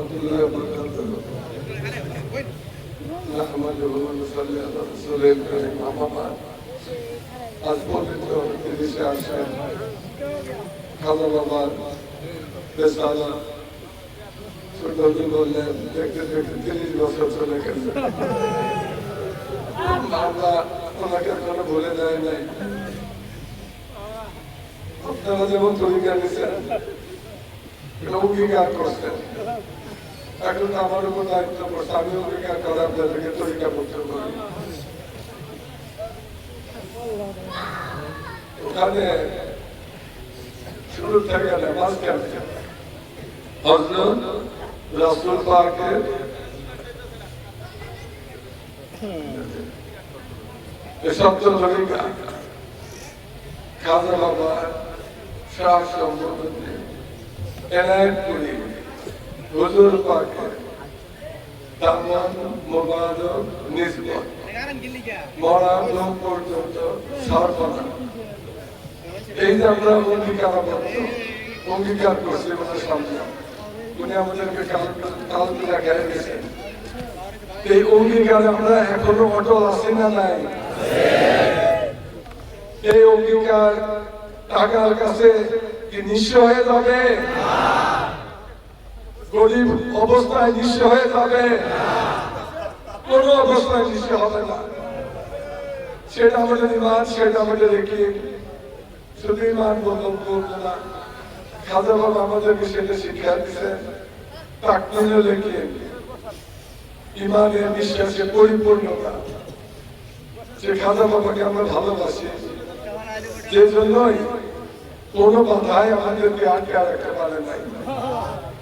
الله وبركاته نحمده ونصلي على رسوله الكريم أما بعد আজ পবিত্র তিরিশে আসেন খাজা বাবার বেসালা ছোটদি বললেন দেখতে দেখতে তিরিশ বছর চলে গেছে আমরা ওনাকে কোনো ভুলে যায় নাই আপনারা যেমন তরিকা নিছেন অঙ্গীকার করছেন এখন আমার উপর দায়িত্ব করছে আমি অঙ্গীকার করে আপনাদেরকে তরিকা করতে পারি। ওখানে শুরু থেকে না মাঝখানে হজরত রাসুল পাকের এসব তো তরিকা। খাজা বাবা শাহ সম্পর্কে এনায়তপুরি হুজুর পাকে দামন মোবারক নিসবত মরা লোক পর্যন্ত সর্বনা এই যে আমরা অঙ্গীকারবদ্ধ অঙ্গীকার করছি আমাদের সামনে। উনি আমাদেরকে কালকে দেখায় গেছেন এই অঙ্গীকারে আমরা এখনও অটল আছি না নাই? এই অঙ্গীকার টাকার কাছে কি নিঃস্ব হয়ে যাবে? গরিব অবস্থায় নিঃস্ব হয়ে যাবে। কোন অবস্থায় নিঃস্ব হবে না। সেটা আমাদের ইমান, সেটা আমাদের রেখে শুধু ইমান বদল করব না। খাজা বাবা আমাদেরকে সেটা শিক্ষা দিচ্ছেন তাকমিলে লেখে ইমানের বিশ্বাসে পরিপূর্ণতা। যে খাজা বাবাকে আমরা ভালোবাসি, যে জন্যই কোনো কথাই আমাদেরকে আটকে রাখতে পারে নাই।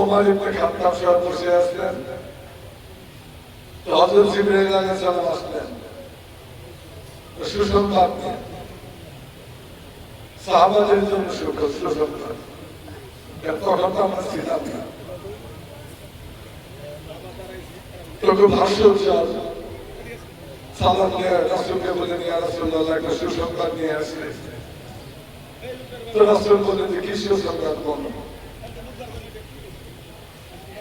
ওমার ইবনে খাত্তাব সাহেব বসে আসলেন তো হযরত জিবরাইল আলাইহিস সালাম আসলেন। সুসংবাদ সাহাবাদের জন্য সুখ, সুসংবাদ। তখন তো আমরা ছিলাম না। তোকে সুসংবাদ নিয়ে আসলে কি সুসংবাদ বলো?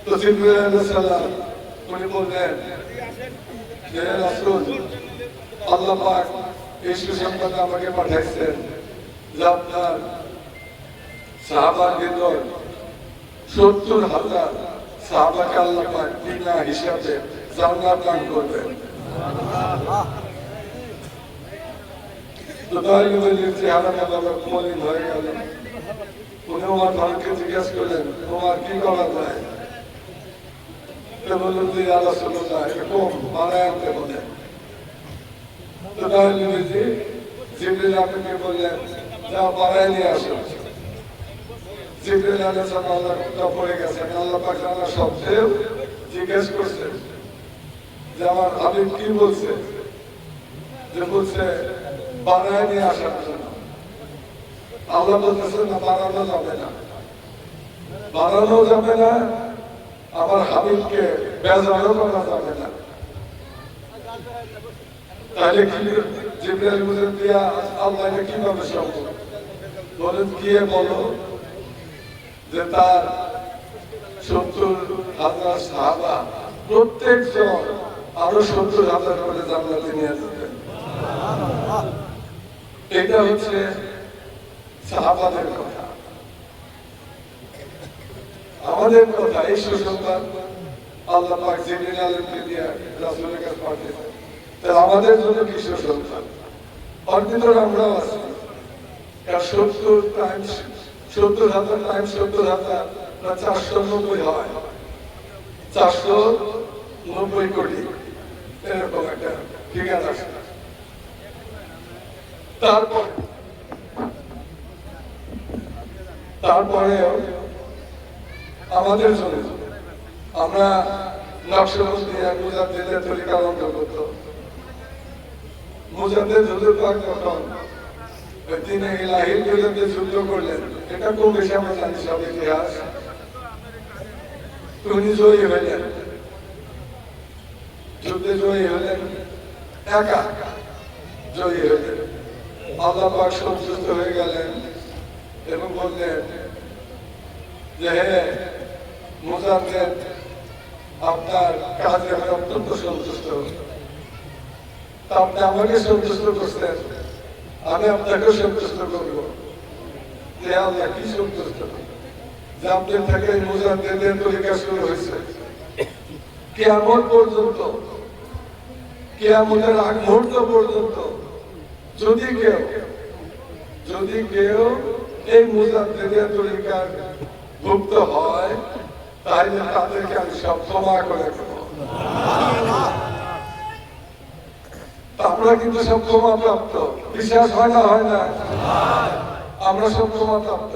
তো সালাম উনি বললেন যে আমাকে পাঠাইছেন যে আপনার সাহাবার ভিতর সত্তর হাজার সাহাবাকে আল্লাহ বিনা হিসাবে জান্নাত দান করবেন। তো তাই নবীর চেহারা আল্লাহ মলিন গেল উনি আমার ভারতকে জিজ্ঞেস করলেন, তোমার কি করা যায়? বানায় নিয়ে আসো জিবরিল আলাইহিস সালাম আল্লাহ কথা পড়ে গেছেন আল্লাহ পাক জিজ্ঞেস করছেন যে আমার হাবিব কি বলছে যে বলছে বানায় নিয়ে আসার জন্য আল্লাহ বলতেছেন না বানানো যাবে না। বানানো যাবে না আমার হাবিবকে বেজারও করা যাবে না। তাহলে কি জিব্রাইল বলেন দিয়া আল্লাহ এটা কীভাবে সম্ভব? বলেন গিয়ে বলো যে তার সত্তর হাজার সাহাবা প্রত্যেক জন আরও সত্তর হাজার করে জান্নাতে নিয়ে যাবেন এটা হচ্ছে সাহাবাদের কথা। আমাদের কথা, এই সুসংবাদ আল্লাহ পাক আলমকে দিয়ে কাছে তাহলে আমাদের জন্য আমরাও আছি। সত্তর সত্তর হাজার সত্তর হাজার বা চারশো নব্বই হয়। চারশো নব্বই কোটি। এরকম একটা ঠিকানা তারপরে আমাদের জন্য আমরা নকশবন্দি আর মুজাদ্দিদের তরিকা অন্তর্গত মুজাদ্দিদ হুজুর পাক যখন তিনি ইলাহির বিরুদ্ধে যুদ্ধ করলেন। এটা খুব বেশি আমরা জানি, সব ইতিহাস? উনি জয়ী হলেন। যুদ্ধে জয়ী হলেন, একা জয়ী হলেন। আল্লাহ পাক সন্তুষ্ট হয়ে গেলেন এবং বললেন যে হে মুজাদ্দিদ আপনার কাজে আমি অত্যন্ত সন্তুষ্ট। আপনি আমাকে সন্তুষ্ট করছেন, আমি আপনাকে সন্তুষ্ট করব। আগ মুহূর্ত পর্যন্ত, যদি কেউ যদি কেউ এই মুজাদ্দিদের তরিকার ভুক্ত হয় তাহলে তাদেরকে আমি সব ক্ষমা করে দেব। আমরা কিন্তু সব ক্ষমা প্রাপ্ত। বিশ্বাস হয় না হয় না? আমরা সব ক্ষমা প্রাপ্ত।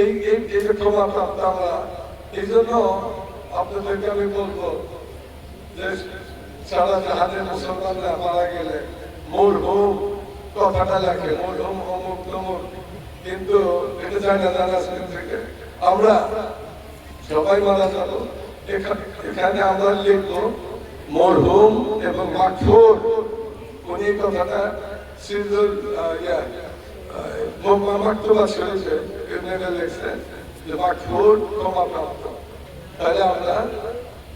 এই এই ক্ষমা প্রাপ্ত আমরা, এই জন্য আপনাদেরকে আমি বলব যে সারা জাহানের মুসলমানরা মারা গেলে মোর হোম কথাটা লেখে মোর হোম অমুক তমুক। কিন্তু এটা জানে জানা থেকে। আমরা মারা এখা- এখানে আমরা লিখব মরহুম এবং মাকফুর। উনি কথাটা সিজুল মাকতুবা শরীফে ইউনিয়নে লিখছেন যে মাকফুর ক্ষমা প্রাপ্ত। তাহলে আমরা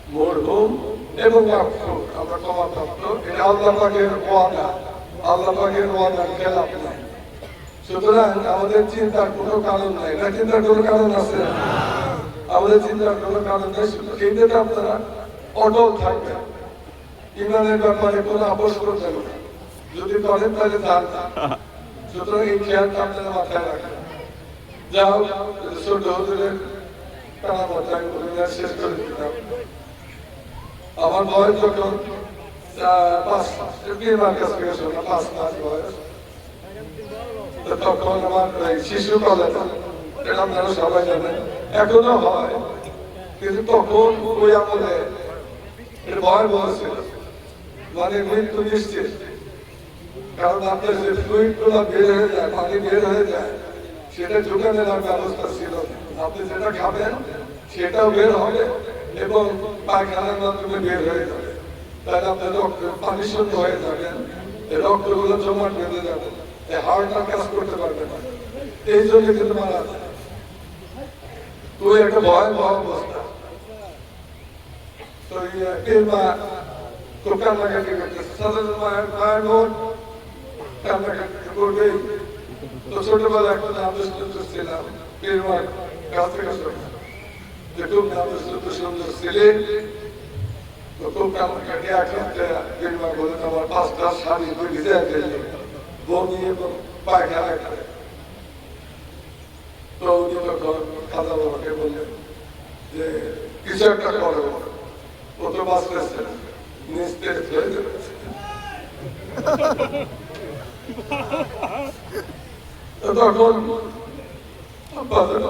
মরহুম এবং মাকফুর, আমরা ক্ষমা প্রাপ্ত। এটা আল্লাহ পাকের ওয়াদা। আল্লাহ পাকের ওয়াদার খেলাপ নাই। সুতরাং আমাদের চিন্তার কোনো কারণ নাই। না চিন্তার কোনো কারণ আছে? আমাদের চিন্তার কোনো কারণ নেই এইটাতে আপনারা অটল থাকবেন। ইমানের ব্যাপারে কোনো আপোষ করবেন যদি করেন তাহলে সুতরাং এই খেয়ালটা আপনারা মাথায় রাখবেন। হুজুরের টানা মাথায় শেষ করে আমার পাঁচ পাঁচ মাস তখন আমার এই শিশু কলেজ, এটা আপনারা সবাই জানেন এখনও হয়, কিন্তু তখন ওই আমলে এর ভয় ভয় ছিল। মানে মৃত্যু নিশ্চিত। কারণ আপনার যে ফ্লুইডগুলো বের হয়ে যায়, পানি বের হয়ে যায়, সেটা ঢুকানো নেওয়ার ব্যবস্থা ছিল। আপনি যেটা খাবেন, সেটাও বের হবে এবং পায়খানার মাধ্যমে বের হয়ে যাবে। তাহলে আপনার রক্ত, পানি শূন্য হয়ে যাবেন রক্তগুলো জমাট বেঁধে যাবে। এই হার্টটা কাজ করতে পারবে না। এই জন্য কিন্তু মারা যায়। তো একটা ভয়াবহ অবস্থা তো খুব কান্নাকাটি করতেছে সাধারণ মায়ের মায়ের বোন কান্নাকাটি করবেই। তো ছোটবেলা একটা নাম ছিলাম মা কাছ থেকে শোনা যে খুব নাম সুন্দর ছিলেন খুব কান্নাকাটি এখন এর বলেন আমার পাঁচটা শাড়ি ভিজে পায়খানা করে তো উনি তখন খাজা বাবাকে বললেন যে কিছু একটা করো ও তো বাঁচতেছে না নিস্তেজ হয়ে যাবে তো তখন বাজার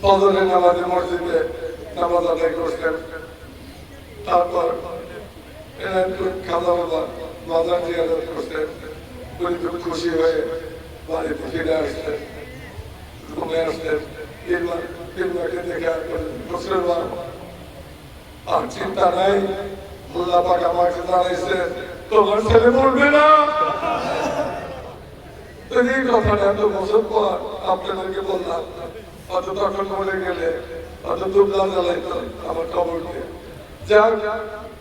ফজরের নামাজে মসজিদে নামাজ আদায় করছেন তারপর এরা একটু খাওয়া বাবা মাজার জিয়ারত করছেন উনি খুব খুশি হয়ে বাড়িতে ফিরে আসছেন রুমে আসছেন কিংবা কিংবাকে দেখে মুসলমান আর চিন্তা নাই মোল্লা পাক আমাকে জানাইছে তোমার ছেলে মরবে না তো এই কথাটা এত বছর পর আপনাদেরকে বললাম অত তখন মরে গেলে অত দুবলা জ্বালাইতো আমার কবরকে যাক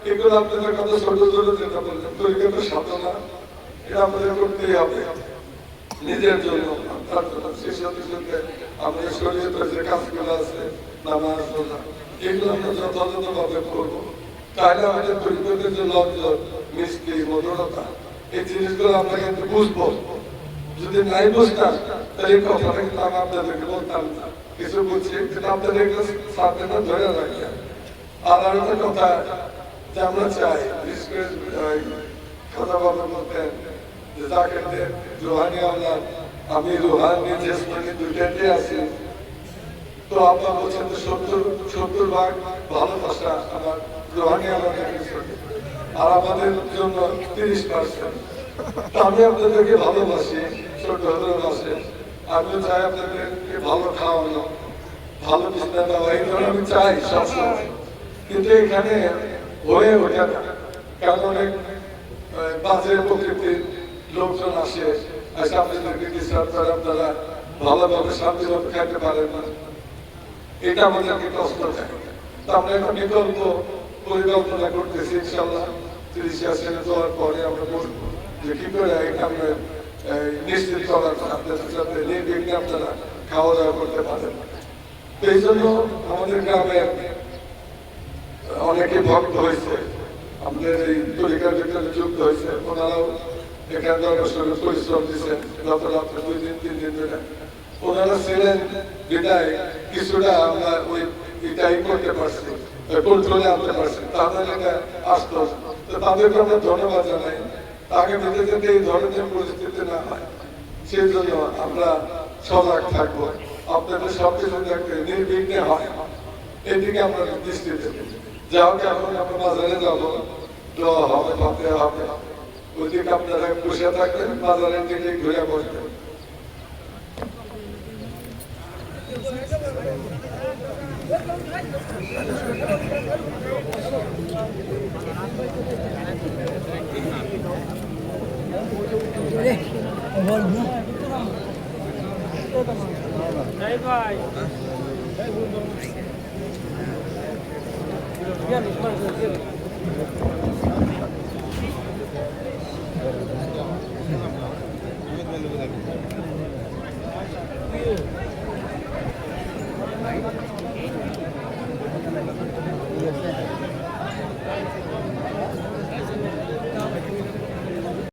এগুলো আপনাদের কথা ছোট ছোট যেটা বললেন তৈরি তো সাধনা এটা আমাদের করতেই হবে নিজের জন্য তার জন্য আমাদের শরীরে যে কাজগুলো আছে, নামাজ, রোজা, এগুলো আমরা যথাযথ ভাবে করব। তাহলে আমাদের দরিদ্রদের যে লজ্জা, মিষ্টি, মধুরতা, এই জিনিসগুলো আমরা কিন্তু বুঝব। যদি নাই বুঝতাম, তাহলে এই কিন্তু আমি আপনাদেরকে বলতাম না। কিছু বুঝছি কিন্তু আপনাদের সাথে না ধরে রাখেন আর আরেকটা কথা, যে আমরা চাই, বিশেষ করে ওই তাকে রুহানি আল্লাহ, আমি রুহানি জেসমানি দুইটাতে আছি তো আপনার বলছেন সত্তর সত্তর ভাগ ভালোবাসা আমার রোহানি আমাদের আর আমাদের জন্য তিরিশ পার্সেন্ট আমি আপনাদেরকে ভালোবাসি ছোট হলেও বাসে আমিও চাই আপনাদেরকে ভালো খাওয়ানো, ভালো বিছনা দেওয়া এইগুলো আমি চাই সবসময়। কিন্তু এখানে হয়ে ওঠে না। কারণ অনেক বাজে প্রকৃতির লোকজন আসে আপনারা ভালোভাবে শান্তিভাবে খাইতে পারেন না। এটা আমাদেরকে আমরা একটা বিকল্প পরিকল্পনা করতেছি পরে আমরা যে করে এটা আমরা নিশ্চিত করার আপনাদের আপনারা খাওয়া দাওয়া করতে পারেন। এই জন্য আমাদের গ্রামে অনেকে ভক্ত হয়েছে। আমাদের এই তরিকার যুক্ত হয়েছে। ওনারাও দরকার সঙ্গে পরিশ্রম দিচ্ছেন গত রাত্রে ধরে ওনারা ছিলেন না। যাতে হয় সেই জন্য আমরা সজাগ থাকব আপনাদের সবকিছু যাতে নির্বিঘ্নে হয় এদিকে আমরা দৃষ্টি দেব যা হোক এখন আমরা বাজারে যাব হবে হবে ওইদিকে আপনারা বসে থাকবেন বাজারের দিকে ঘুরে বসবেন Đấy vai.